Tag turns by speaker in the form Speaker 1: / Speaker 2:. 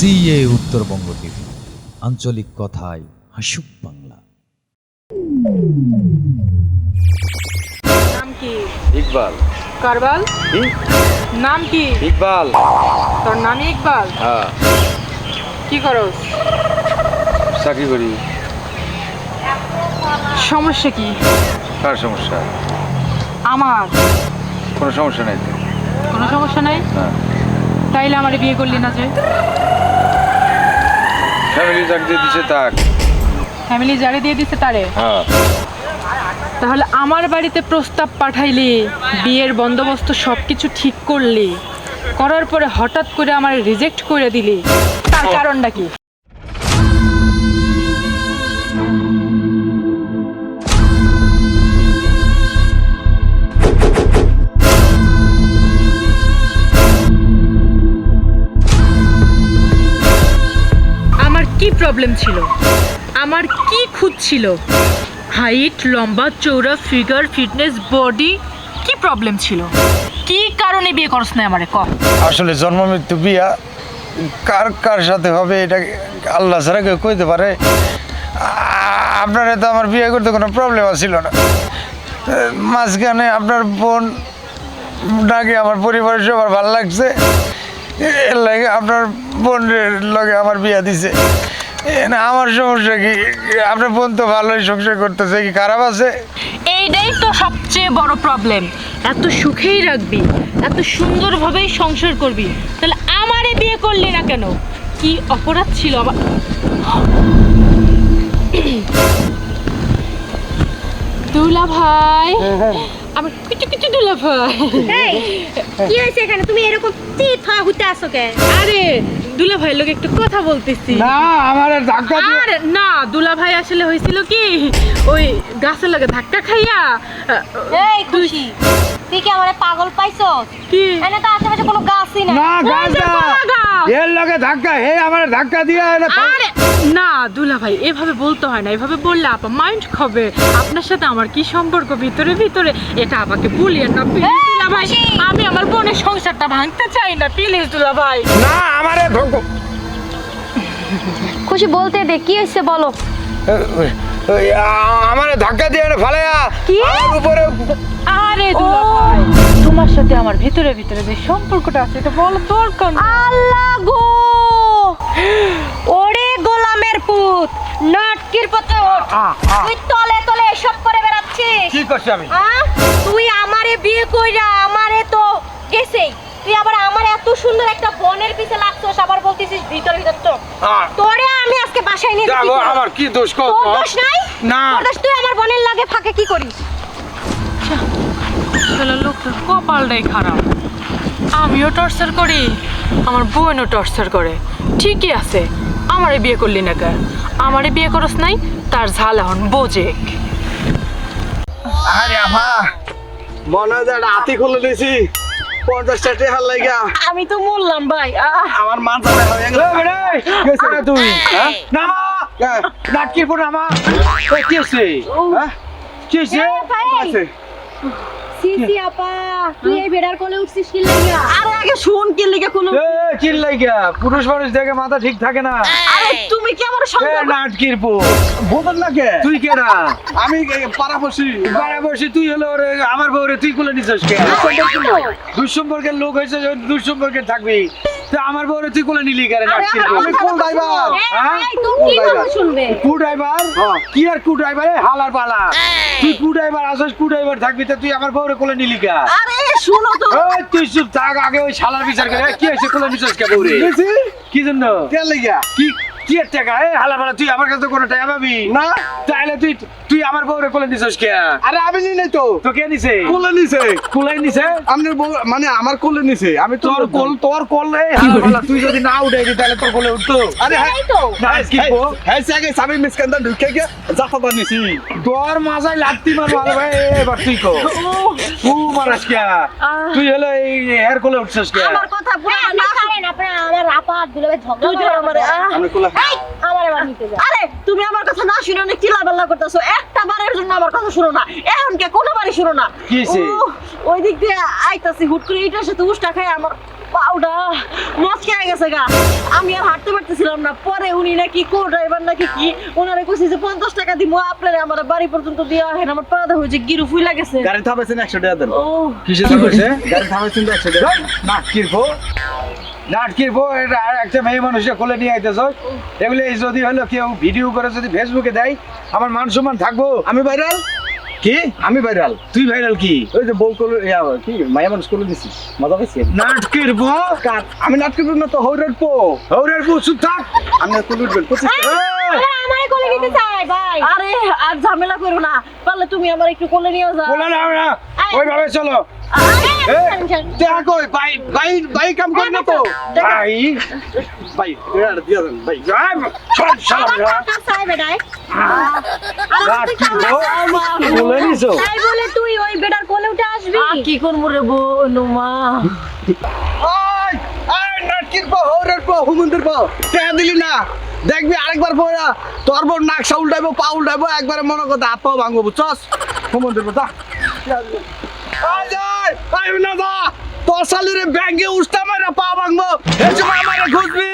Speaker 1: CA Uttarbanga TV. আঞ্চলিক কথায় হাসুক বাংলা।
Speaker 2: নাম কি?
Speaker 3: ইকবাল।
Speaker 2: কারবাল? নাম কি?
Speaker 3: ইকবাল।
Speaker 2: তোর নাম ইকবাল?
Speaker 3: হ্যাঁ।
Speaker 2: কি করস?
Speaker 3: চাকরি করি।
Speaker 2: সমস্যা কি?
Speaker 3: কার সমস্যা?
Speaker 2: আমার।
Speaker 3: কোনো সমস্যা নাই তো?
Speaker 2: কোনো সমস্যা নাই?
Speaker 3: হ্যাঁ।
Speaker 2: তাইলে আমার বিয়ে করলি না যে?
Speaker 3: ফ্যামিলি চাকরি দিছে তাক
Speaker 2: ফ্যামিলি জারি দিয়ে দিছে তারে?
Speaker 3: হ্যাঁ।
Speaker 2: তাহলে আমার বাড়িতে প্রস্তাব পাঠাইলি বিয়ের বন্দোবস্ত সবকিছু ঠিক করলি করার পরে হঠাৎ করে আমার রিজেক্ট করে দিলি তার কারণটা কি? প্রবলেম ছিল। আমার কি খুঁত ছিল? হাইট লম্বা চৌড়া ফিগার ফিটনেস বডি কি প্রবলেম ছিল? কি কারণে বিয়ে করছ না আমারে? ক।
Speaker 3: আসলে জন্ম, মৃত্যু, বিয়া, কার কার সাথে হবে এটা আল্লাহ ছাড়া কেউ কইতে পারে? আপনার তো আমার বিয়ে করতে কোনো প্রবলেম ছিল না। মাঝখানে আপনার বোন ডাকে আমার পরিবারের সবার ভালো লাগছে। এর লাগে আপনার বোনের লগে আমার বিয়া দিছে। না আমার সমস্যা কি? আপনার বোন তো ভালোই সংসার করতেছে কি খারাপ আছে?
Speaker 2: এইটাই তো সবচেয়ে বড় প্রবলেম এত সুখেই রাখবি এত সুন্দরভাবেই সংসার করবি তাহলে আমারে বিয়ে করলি না কেন? কি অপরাধ ছিল আমার দুলা ভাই আমার কিছু কিছু দুলা ভাই।
Speaker 4: এই, কি হয়েছে এখানে? তুমি এরকম তিত হয়ে ঘুরতে আসো কে
Speaker 2: আরে দুলা ভাইয়ের লোক একটু কথা বলতেছি।
Speaker 3: না আমার ধাক্কা
Speaker 2: আর না দুলা ভাই আসলে হয়েছিল কি ওই গাছের লগে ধাক্কা খাইয়া
Speaker 4: এই খুশি তুই কি আমারে পাগল পাইছো
Speaker 2: কি?
Speaker 4: এনে তো আশেপাশে কোনো গাছই
Speaker 3: না না।
Speaker 2: গাছ গাছ।
Speaker 3: এর লগে ধাক্কা হে আমার ধাক্কা দিয়া এনে
Speaker 2: আরে না দুলা ভাই এভাবে বলতে হয় না। এভাবে বললে আপা মাইন্ড খাবে। আপনার সাথে আমার কি সম্পর্ক? ভিতরে ভিতরে। এটা আমাকে বলিয়েন না প্লিজ দুলা ভাই। আমি আমার বোনের সংসারটা ভাঙতে চাই না প্লিজ দুলা ভাই।
Speaker 3: না আমারে ধোকো
Speaker 4: খুশি বলতে দে কি হয়েছে বলো?
Speaker 3: আমারে ধাক্কা দিয়ে
Speaker 4: কি?
Speaker 3: আমার উপরে
Speaker 2: আরে দুলা ভাই তোমার সাথে আমার ভিতরে ভিতরে যে সম্পর্কটা আছে এটা বলো তোর কোন
Speaker 4: আল্লাহ গো! পুত নাটকির পথে ওঠ। তুই তলে তলে এসব করে বেড়াচ্ছিস।
Speaker 3: কি করছি আমি?
Speaker 4: তুই আমারে বিয়ে কইরা আমারে তো গেছেই। তুই আবার আমার এত সুন্দর একটা বনের পিছে লাগছস আবার বলতেছিস ভিতর ভিতর তো তোরে আমি আজকে বাসায় নিয়ে
Speaker 3: যাব, আমার কি দোষ কর
Speaker 4: তোর দোষ নাই?
Speaker 3: না।
Speaker 4: তোর দোষ তুই আমার বোনের লাগে ফাঁকে কি করিস?
Speaker 2: আসলে লোকটার কপালটাই খারাপ। আমিও টর্চার করি আমার বোনও টর্চার করে। ঠিকই আছে আমারে বিয়ে করলি না কেন? আমারে বিয়ে করস নাই তার ঝাল এখন বোঝে।
Speaker 5: আরে আমা মনে হয় হাতি খুলে দিয়েছি। পঞ্চাশটা টেহার লাগা
Speaker 2: আমি তো বললাম ভাই আহ।
Speaker 5: আমার হয়ে গেল
Speaker 3: গেছে না তুই
Speaker 5: হ্যাঁ?
Speaker 3: নামা
Speaker 5: হ্যাঁ।
Speaker 3: নাটকির পর নামা। কি হচ্ছে
Speaker 5: হ্যাঁ?
Speaker 3: কি হচ্ছে।
Speaker 4: সিসি আপা তুই এই বেড়ার কোলে উঠছিস কি লাগিয়া?
Speaker 2: আরে আগে শুন কি লিখে কোন
Speaker 3: এ, চিল্লাই গিয়া পুরুষ মানুষ দেখে মাথা ঠিক থাকে না।
Speaker 2: আরে তুমি কি আমার
Speaker 3: এ, নাটকির পো
Speaker 5: বোতল না
Speaker 3: তুই কে না?
Speaker 5: আমি
Speaker 3: তুই হলো আমার বউরে তুই কোলে নিছিস কে? দুঃসম্পর্কের লোক হয়েছে দুঃসম্পর্কের থাকবি। আমার বউরে তুই কোলে নিলি কেন
Speaker 5: আমি কোন ড্রাইভার
Speaker 3: হ্যাঁ?
Speaker 4: কি কথা শুনবে?
Speaker 3: কু ড্রাইভার
Speaker 5: হ্যাঁ।
Speaker 3: কি আর কু ড্রাইভার হালার পালা। তুই কু ড্রাইভার আসস কু ড্রাইভার থাকবি তো তুই আমার বউরে কোলে নিলি কেন?
Speaker 2: আরে শুনো তো।
Speaker 3: ওই তুই চুপ থাক আগে ওই শালার বিচার করে। কি হয়েছে? কোলে নিছিস কে বউরে? কি জন্য?
Speaker 5: কে লাগিয়া।
Speaker 3: কি কি টাকা? এ পালা তুই আমার কাছে কোনো টাকা পাবি?
Speaker 5: না।
Speaker 3: তাহলে তুই তুই আমার বউরে কোলে নিছিস কে?
Speaker 5: আরে আমি নি নাই তো।
Speaker 3: তো কে নিছে?
Speaker 5: কোলে নিছে।
Speaker 3: কোলাই নিছে?
Speaker 5: আপনার বউ মানে আমার কোলে নিছে। আমি
Speaker 3: তোর কোল তোর কোল রে হালার তুই যদি না উঠে দিই তাহলে তোর কোলে উঠতো।
Speaker 5: আরে হ্যাঁ।
Speaker 4: তো।
Speaker 3: না কি পো
Speaker 5: হ্যাঁ সাগে সাবি মিসকান্দা ঢুকে গিয়ে জাফা নিছি
Speaker 3: তোর মাথায় লাত্তি মারবো আরে ভাই এবার তুই কো। ও। মারাস কে? তুই হলো এই এর কোলে উঠছিস কে?
Speaker 4: আমার কথা পুরো না। করেন আপনারা আমার আপা দুলবে ঝগড়া করে।
Speaker 2: আমারে।
Speaker 5: আমি কোলে
Speaker 4: এই আমার এবার নিতে যা।
Speaker 6: আরে তুমি আমার কথা না শুনে অনেক চিল্লাপাল্লা করতেছো। একটা বারের জন্য আমার কথা শুনো না। এখনকে কোনো বারই শুনো না। ওই দিক দিয়ে আইতাছি হুট করে এটার সাথে উষ্টা খাই আমার পাউডা মচকে গেছে গা। আমি আর হাঁটতে পারতেছিলাম না। পরে উনি নাকি কো ড্রাইভার নাকি কি ওনারে কইছে যে পঞ্চাশ টাকা দিব আপনারে আমার বাড়ি পর্যন্ত দেওয়া হয় আমার পা হয়েছে গিরু ফুইলা গেছে।
Speaker 5: গাড়ি থামাইছেন একশো টাকা দেন।
Speaker 6: ও।
Speaker 3: কিসে থামাইছে?
Speaker 5: গাড়ি থামাইছেন তো একশো টাকা।
Speaker 3: নাটকির বউ নাটকির বউ এটা আর একটা মেয়ে মানুষকে কোলে নিয়ে আইতেছ। এগুলো এই যদি হলো কেউ ভিডিও করে যদি ফেসবুকে দেয় আমার মান সম্মান থাকব?
Speaker 5: আমি ভাইরাল
Speaker 3: কি?
Speaker 5: আমি ভাইরাল
Speaker 3: তুই ভাইরাল কি?
Speaker 5: ওই যে বউ ইয়া, কি? মায়া মানুষ করল দিছি। মজা পাইছি
Speaker 3: নাটকির বউ?
Speaker 5: আমি নাটক করব না তো হৌরের পো
Speaker 3: হৌরের বউ চুপ থাক।
Speaker 5: আমি তুলে উঠবেন। পঁচিশ
Speaker 4: আমারে কোলে নিতে চাই ভাই।
Speaker 6: আরে আর ঝামেলা করো না। পারলে তুমি আমার একটু কোলে নিয়ে যাও।
Speaker 3: বলে না। না ওইভাবে চলো।
Speaker 5: দেখা ভাই ভাই ভাই কাম করে না তো।
Speaker 3: ভাই
Speaker 5: ভাই এটা দিয়া দেন ভাই।
Speaker 3: যাই, চল, চল,
Speaker 4: আমার
Speaker 3: চল।
Speaker 4: টাকা চাই বেটাই
Speaker 3: নাটকির নিছো?
Speaker 4: তাই বলে তুই ওই বেটার কোলে উঠে আসবি।
Speaker 6: কি করব রে বোন মা?
Speaker 5: ওই আরে নাটকির পো হৌরের পো হুমন্দের পো টাকা দিলি না। দেখবি আরেকবার পড়া তোর বোন নাক সা উল্টাইবো পা উল্টাইবো একবারে মনে কথা হাত ভাঙবো বুঝছস? হুমন্দের পো আয় যাই আয় না দা তোর শালিরে ব্যাংকে উস্তা মারা পা ভাঙবো। এই সময় আমারে খুঁজবি।